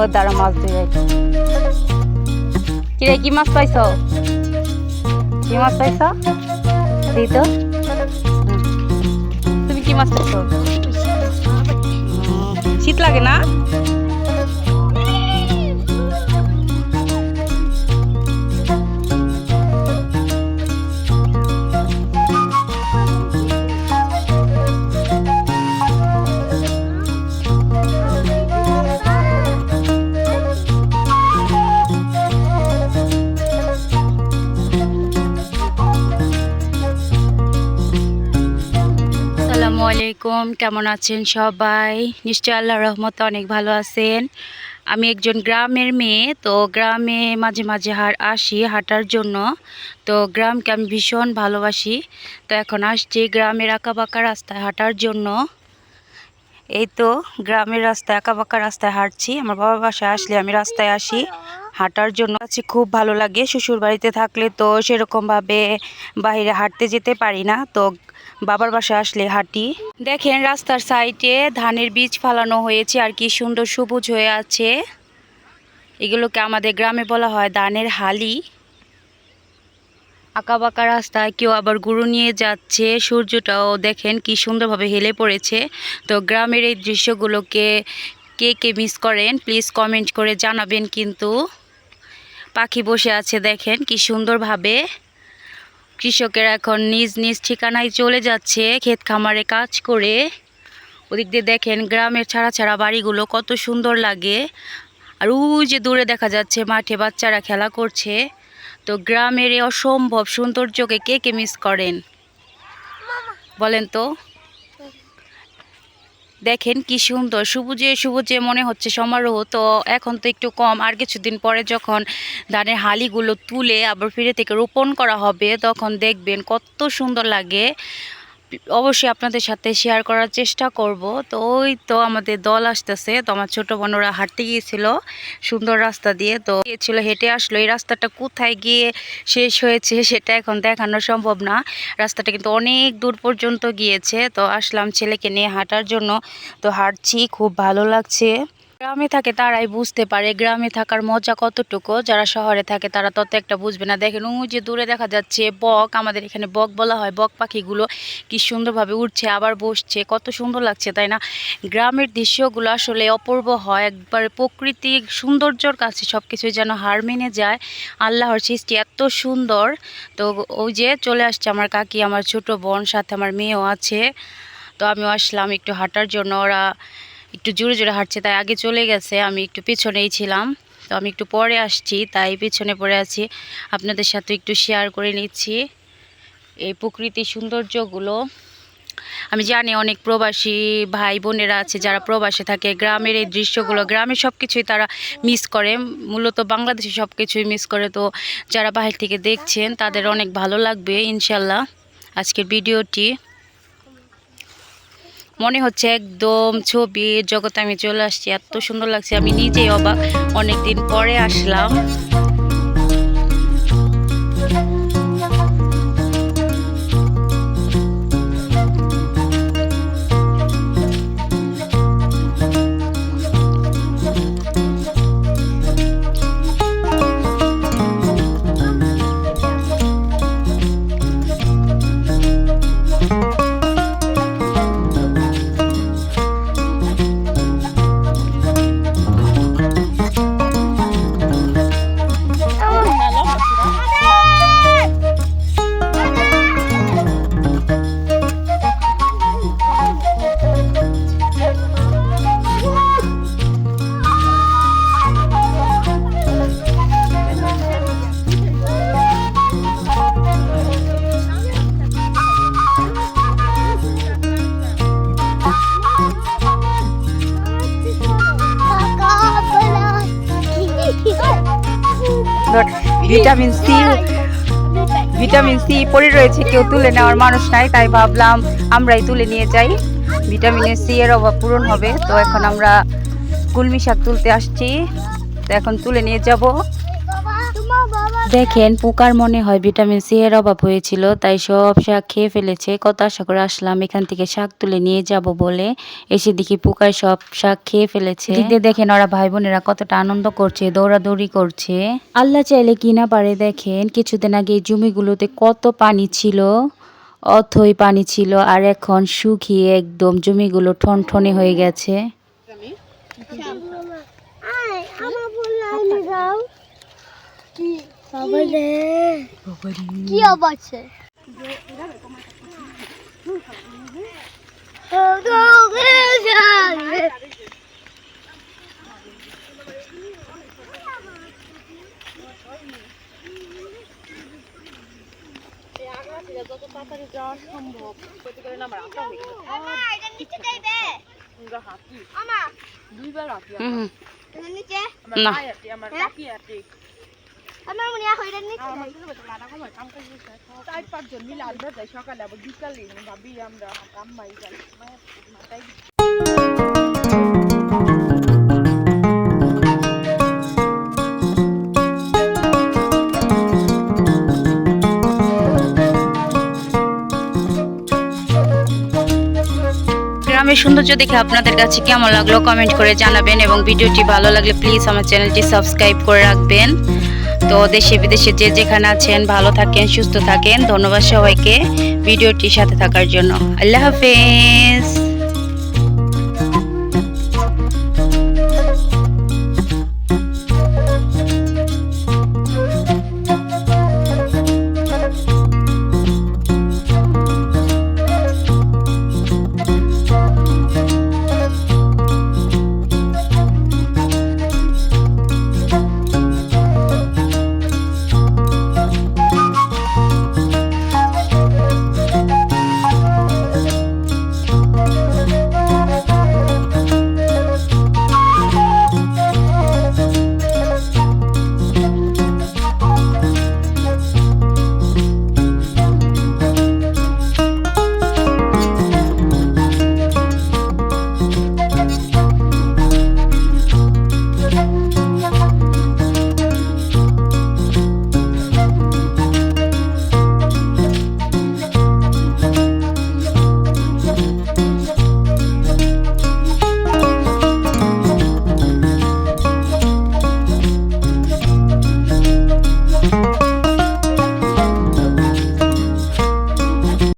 ও দ্বারা মাছ ধরে কিরে, কি মাছ পাইছ? কি মাছ পাইছ? এই তো। তুমি কি মাছ পাইছ? শীত লাগে না? আলাইকুম, কেমন আছেন সবাই? নিশ্চয় আল্লাহ রহমতে অনেক ভালো আছেন। আমি একজন গ্রামের মেয়ে, তো গ্রামে মাঝে মাঝে হার আসি হাঁটার জন্য। তো গ্রামকে আমি ভীষণ ভালোবাসি। তো এখন আসছি গ্রামের আঁকাবাঁকা রাস্তায় হাঁটার জন্য। এই তো গ্রামের রাস্তায়, আঁকাবাঁকা রাস্তায় হাঁটছি। আমার বাবার বাসায় আসলে আমি রাস্তায় আসি। হাঁটার জন্য কাছে খুব ভালো লাগে। শ্বশুর বাড়িতে থাকলে তো সেরকমভাবে বাইরে হাঁটতে যেতে পারি না। তো বাবার বাসায় আসলে হাঁটি। দেখেন রাস্তার সাইডে ধানের বীজ ফালানো হয়েছে আর কি সুন্দর সবুজ হয়ে আছে। এগুলোকে আমাদের গ্রামে বলা হয় ধানের হালি। আঁকা বাঁকা রাস্তায় কেউ আবার গুরু নিয়ে যাচ্ছে। সূর্যটাও দেখেন কি সুন্দরভাবে হেলে পড়েছে। তো গ্রামের এই দৃশ্যগুলোকে কে কে মিস করেন প্লিজ কমেন্ট করে জানাবেন কিন্তু। পাখি বসে আছে দেখেন কি সুন্দরভাবে। কৃষকেরা এখন নিজ নিজ ঠিকানায় চলে যাচ্ছে, ক্ষেত খামারে কাজ করে। ওদিক দিয়ে দেখেন গ্রামের ছাড়া ছাড়া বাড়িগুলো কত সুন্দর লাগে। আর ওই যে দূরে দেখা যাচ্ছে মাঠে বাচ্চারা খেলা করছে। তো গ্রামের অসম্ভব সৌন্দর্যকে কে কে মিস করেন? বলেন তো। দেখেন কি সুন্দর, সবুজে সবুজে মনে হচ্ছে সমারোহ, তো এখন তো একটু কম। আর কিছুদিন পরে যখন ধানের হালিগুলো তুলে আবার ফিরে থেকে রোপণ করা হবে, তখন দেখবেন কত সুন্দর লাগে। অবশ্যই আপনাদের সাথে শেয়ার করার চেষ্টা করব। তো ওই তো আমাদের দল আসতেছে। তো আমার ছোটো বোনরা হাঁটতে গিয়েছিল সুন্দর রাস্তা দিয়ে। তো গিয়েছিল, হেঁটে আসলো। এই রাস্তাটা কোথায় গিয়ে শেষ হয়েছে সেটা এখন দেখানো সম্ভব না। রাস্তাটা কিন্তু অনেক দূর পর্যন্ত গিয়েছে। তো আসলাম ছেলেকে নিয়ে হাঁটার জন্য। তো হাঁটছি, খুব ভালো লাগছে। গ্রামে থাকে তারাই বুঝতে পারে, গ্রামে থাকার মজা কতটুকু? যারা শহরে থাকে তারা তত একটা বুঝবে না। দেখেন ওই যে দূরে দেখা যাচ্ছে, বক, আমাদের এখানে বক বলা হয়, বক পাখিগুলো কি সুন্দরভাবে উঠছে আবার বসছে, কত সুন্দর লাগছে, তাই না? গ্রামের দৃশ্যগুলো আসলে অপূর্ব হয়, একবার প্রকৃতিক সৌন্দর্যর কাছে সব কিছুই যেন হার মেনে যায়। আল্লাহর সৃষ্টি এত সুন্দর। তো ওই যে চলে আসছে আমার কাকি, আমার ছোট বোন, সাথে আমার মেয়েও আছে। তো আমিও আসলাম একটু হাঁটার জন্য। ওরা একটু জোরে জোরে হাঁটছে, তাই আগে চলে গেছে, আমি একটু পিছনেই ছিলাম। তো আমি একটু পরে আসছি, তাই পিছনে পড়ে আছি। আপনাদের সাথে একটু শেয়ার করে নিচ্ছি। এই প্রকৃতির সৌন্দর্যগুলো, আমি জানি অনেক প্রবাসী ভাই বোনেরা আছে, যারা প্রবাসে থাকে, গ্রামের এই দৃশ্যগুলো গ্রামের সব কিছুই তারা মিস করে, মূলত বাংলাদেশে সব কিছুই মিস করে। তো যারা বাহির থেকে দেখছেন, তাদের অনেক ভালো লাগবে ইনশাল্লাহ আজকের ভিডিওটি মনে হচ্ছে একদম ছবি জগতে আমি চলে আসছি। এত সুন্দর লাগছে, আমি নিজেই অবাক। অনেকদিন পরে আসলাম। ভিটামিন সি ভিটামিন সি পড়ে রয়েছে, কেউ তুলে নেওয়ার মানুষ নাই, তাই ভাবলাম আমরাই তুলে নিয়ে যাই। ভিটামিন সি এর অভাব পূরণ হবে, তো এখন আমরা কুলমি শাক তুলতে আসছি, তো এখন তুলে নিয়ে যাব। দেখেন, পোকার মনে হয় ভিটামিন সি এর অভাব হয়েছিল, তাই সব শাক খেয়ে ফেলেছে। কত আশা করে আসলাম এখান থেকে শাক তুলে নিয়ে যাব বলে। এসে দেখি পোকায় সব শাক খেয়ে ফেলেছে। দিকে দেখেন, ওরা ভাই বোনেরা কতটা আনন্দ করছে, দৌড়াদৌড়ি করছে। আল্লাহ চাইলে কি না পারে, দেখেন, কিছুদিন আগে এই জমিগুলোতে কত পানি ছিল, অথই পানি ছিল, আর এখন শুকিয়ে একদম জমিগুলো ঠনঠনে হয়ে গেছে। কি? অবশ্যই হুম। নিচে না। আমার মনে হয় এটা নিচে চার পাঁচজন মিলে যাই সকালে আবার বিকালে ভাবি আমরা আম্মাই যাই মাথায় গ্রামের সৌন্দর্য দেখে আপনাদের কাছে কেমন লাগল কমেন্ট করে জানাবেন এবং ভিডিওটি ভালো লাগলে প্লিজ আমার চ্যানেলটি সাবস্ক্রাইব করে রাখবেন। তো দেশে বিদেশে যে যেখানে আছেন, ভালো থাকেন, সুস্থ থাকেন। ধন্যবাদ সবাইকে ভিডিওটির সাথে থাকার জন্য। আল্লাহ হাফেজ।